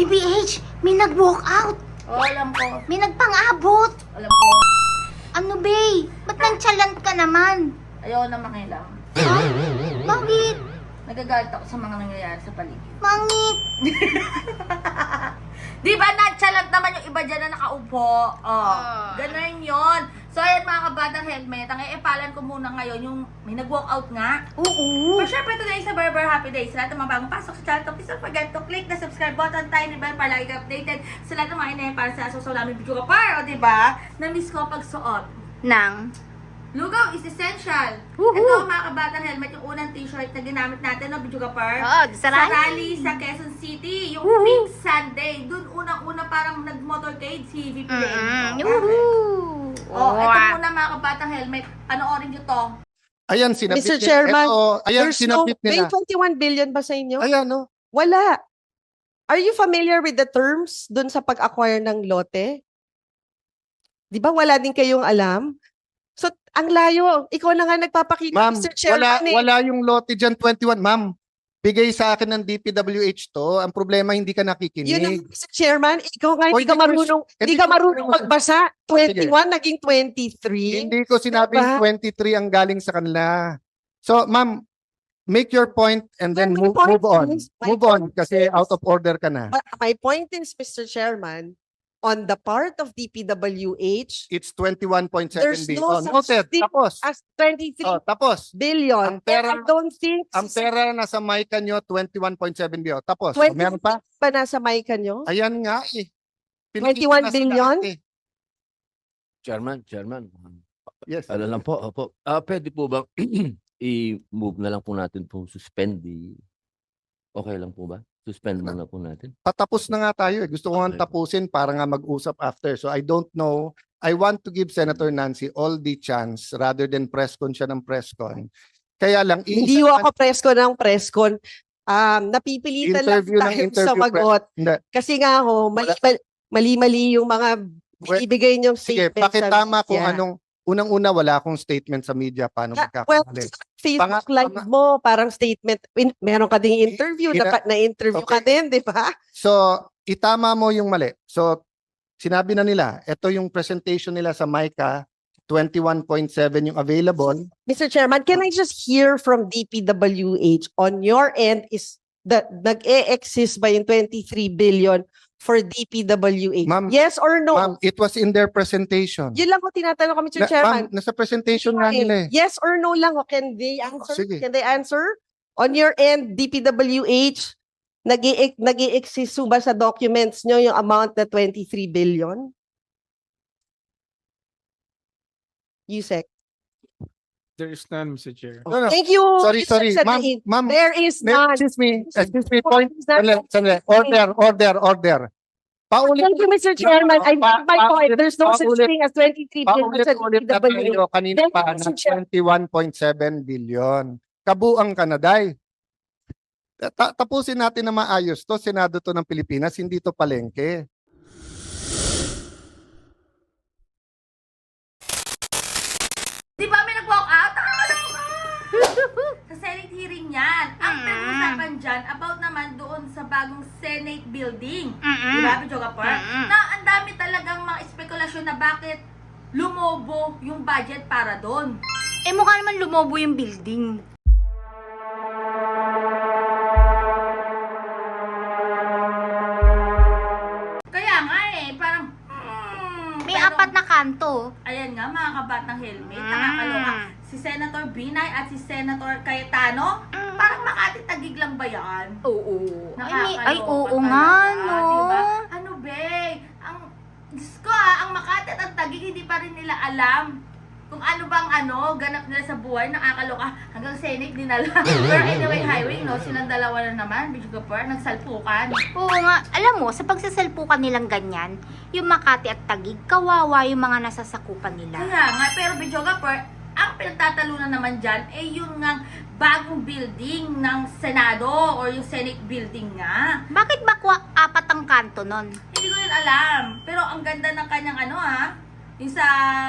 BBH, may nag-walk out. Oo, alam ko. May nagpang-abot. Alam ko. Ano, Bay? Ba't nang ka naman? Ayaw na makilang. Ay, bakit? Nagagalit ako sa mga nangyayari sa paligid. Mangit. Di ba nonchalant naman yung iba dyan na nakaupo? Oh, Ah. ganun yon. So, ayan mga kabatang helmet. Ang eepalan ko muna ngayon yung may nag-walk out nga. Oo. For syempre, today is a Barber Happy Day. Sa lahat ng mga bagong pasok sa channel, please don't forget to click the subscribe button, tiny bell para lagi updated sa lahat ng mga inay para sa susunod namin video ka par. O, di ba? Na-miss ko pagsuot. Nang? Lugaw is essential. Woohoo! Ito, mga kabatang helmet, yung unang t-shirt na ginamit natin, no, video ka par. Oo, sa Sa rally. rally sa Quezon City, yung Woohoo! Pink Sunday. Doon unang-una parang nag-motorcade si VP Mm-mm. Lenny. Oh, ito muna mga kabatang helmet. Panoorin nyo to. Ayan, sinabit Mr. nila. Chairman, Eto, ayan, There's no, sinabit may nila. 21 billion ba sa inyo? Ayan, no? Wala. Are you familiar with the terms dun sa pag-acquire ng lote? Di ba wala din kayong alam? So, ang layo. Ikaw na nga nagpapakita, Ma'am, Mr. wala, Chairman. eh. wala yung lote dyan 21. Ma'am, bigay sa akin ng DPWH to. Ang problema, hindi ka nakikinig. Yun ang, Mr. Chairman, ikaw nga hindi ka marunong, hindi ka marunong magbasa. 21 naging 23. Hindi ko sinabing Diba? 23 ang galing sa kanila. So, ma'am, make your point and then move, move on. Move on kasi out of order ka na. But my point is, Mr. Chairman, on the part of DPWH, It's 21.7 There's billion. no Oh, noted. such thing Tapos. as 23 Oh, tapos. billion. Ang pera- And I don't think Ang pera na sa mic nyo, 21.7 billion. Tapos, 20 meron pa? pa nasa mic nyo? Ayan nga eh. 21 Pinakita na sa billion? lahat eh. Chairman, Chairman. Yes. Ano lang po, opo. Ah, pwede po bang i-move na lang po natin po suspend the Okay lang po ba? Suspend muna po natin. Patapos na nga tayo eh. Gusto ko nga Okay. tapusin para nga mag-usap after. So I don't know. I want to give Senator Nancy all the chance rather than press con siya ng press con. Kaya lang, Hindi iisa- ho ako presko ng preskon. Um, napipilitan lang Interview ng tayo interview, sa magot. Hindi. Kasi nga ho, mali, mali-mali yung mga Well, ibigay niyong Sige, statement sa pakitama kung media. anong unang-una wala akong statement sa media paano Ah, well, magkakamali. Facebook Panga- live panga- mo, parang statement. In, meron ka ding interview, ina- dapat na-interview ka din, di ba? So, itama mo yung mali. So, sinabi na nila, ito yung presentation nila sa MICA, 21.7 yung available. Mr. Chairman, can I just hear from DPWH on your end is that nag-e-exist ba yung 23 billion for DPWH? Ma'am, yes or no? Ma'am, it was in their presentation. Yun lang ko tinatanong Mr. Na- Chairman. ma'am, nasa presentation nga nila eh. Yes or no lang, o can they answer? sige. Can they answer? On your end, DPWH, nag i exist ba sa documents nyo yung amount na 23 billion? Yusek. There is none, Mr. Chair. No, no. Thank you. Sorry, Mr. sorry. Ma'am, ma'am, There is may- none. excuse me, excuse me, point. Sandali, sandali. Order, order, order. Paulit, Thank you, Mr. Chairman. I Pa- make my point. There's no such paulit- thing as 23 billion na tayo kanina Thank you, pa Mr. Chair. 21.7 billion. Kabuang Kanaday. Ta- tapusin natin na maayos to. Senado to ng Pilipinas, hindi to palengke. Pinag-usapan dyan about naman doon sa bagong Senate building. Mm-mm. Di ba, Bidyo Gapor? Mm-mm. Na ang dami talagang mga espekulasyon na bakit lumobo yung budget para doon. Eh, mukha naman lumobo yung building. Kaya nga eh, parang... hmm, May pero- apat na kanto. Ayan nga, mga kabat ng helmet. Mm. Nakakaloka. Si Senator Binay at si Senator Cayetano, Mm. Parang Makati Tagig lang ba yan? Oo. Ay, may- ay, oo nga, no? diba? Ano be? Ang, Diyos ko ah, ang Makati at ang Tagig, hindi pa rin nila alam kung ano bang ano, ganap nila sa buhay, nakakaloka. Hanggang Senate dinala. Pero anyway, highway, no? Silang dalawa na naman, Bishopper, nagsalpukan. Oo nga. Alam mo, sa pagsasalpukan nilang ganyan, yung Makati at Tagig, kawawa yung mga nasasakupan nila. Kaya nga, pero ang pinagtatalunan naman dyan, eh yung nga bagong building ng Senado or yung Senate building nga. Bakit ba kwa apat ang kanto nun? Hindi ko rin alam. Pero ang ganda ng kanyang ano ha, yung sa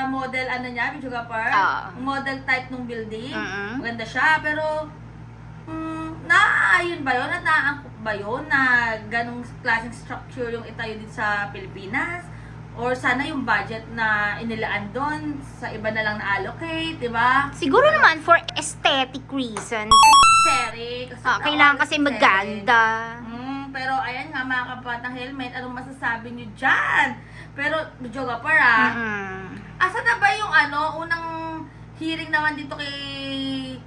model ano niya, Bicho Gapar, Ah. model type ng building. Mm-mm. Maganda siya, pero mm, naaayon ba yun at naaangkop ba yun na ganong klaseng structure yung itayo din sa Pilipinas? Or sana yung budget na inilaan doon sa iba na lang na-allocate, di ba? Siguro naman for aesthetic reasons. Terry, kasi Ah, kailangan kasi maganda. Mm, pero ayan nga mga kapatang helmet, anong masasabi niyo dyan? Pero, Joga para, Mm-mm. asa na ba yung ano, unang hearing naman dito kay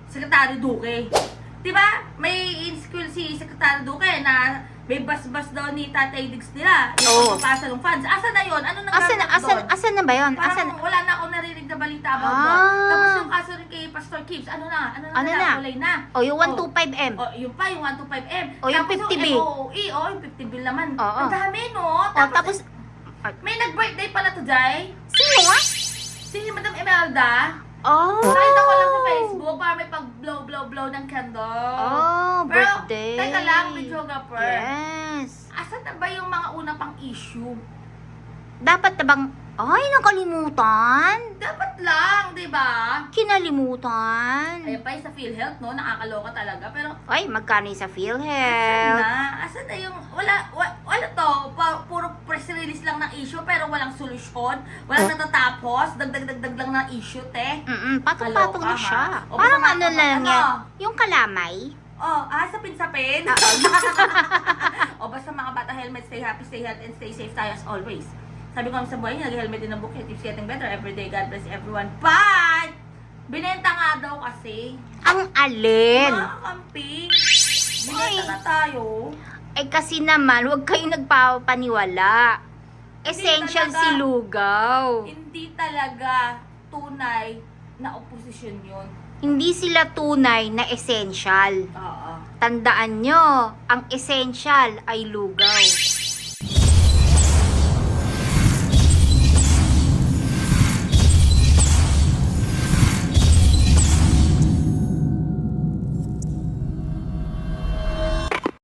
Secretary Duque? Di ba? May in-school si Secretary Duque na may bas-bas daw ni Tatay Diggs nila. Oo. Yung pagpapasa ng funds. Asa na yun? Ano nang Asan, asan, asan na ba yun? Parang Asan, wala na akong narinig na balita about Ah. doon. Tapos yung kaso rin kay Pastor Kips, ano na? Ano na? Ano na? Kulay na. o yung 125M. O, yung pa, yung 125M. O, yung Tapos 50B. Yung MOE, o, yung 50 bill naman. Oo. Ang dami, no? O, tapos, may nag-birthday pala to, Jai. sino nga? Si Madam Imelda. Oh, Nakita ko lang sa Facebook, para may pag-blow-blow-blow ng candle. oh, Pero, birthday. teka lang, Medjoga Per. Yes. Asan na ba yung mga una pang issue? Dapat na bang, ay, nakalimutan. Dapat lang, di ba? Kinalimutan. Ayun pa sa PhilHealth, no? Nakakaloka talaga. Pero, Ay, magkano yung sa asan PhilHealth? na? Asan na yung, wala, wala, wala to, pa, puro press release lang ng issue, pero walang solusyon. Walang natatapos, dagdag-dagdag lang ng issue, te. Mm-mm, patong-patong na siya. ha? O, Parang basta ano lang ano? yan. Yung kalamay. Oh, ah, sapin-sapin. Ah, o basta mga bata helmet, stay happy, stay healthy, and stay safe tayo as always. Sabi ko sa buhay, nag-helmet din ang book, it keeps getting better every day. God bless everyone. Bye! Binenta nga daw kasi. Ang alin. Mga camping. Binenta na tayo. Eh kasi naman, huwag kayong nagpapaniwala. Essential talaga. si Lugaw. Hindi talaga tunay na oposisyon yun. Hindi sila tunay na essential. Oo. Tandaan nyo, ang essential ay Lugaw.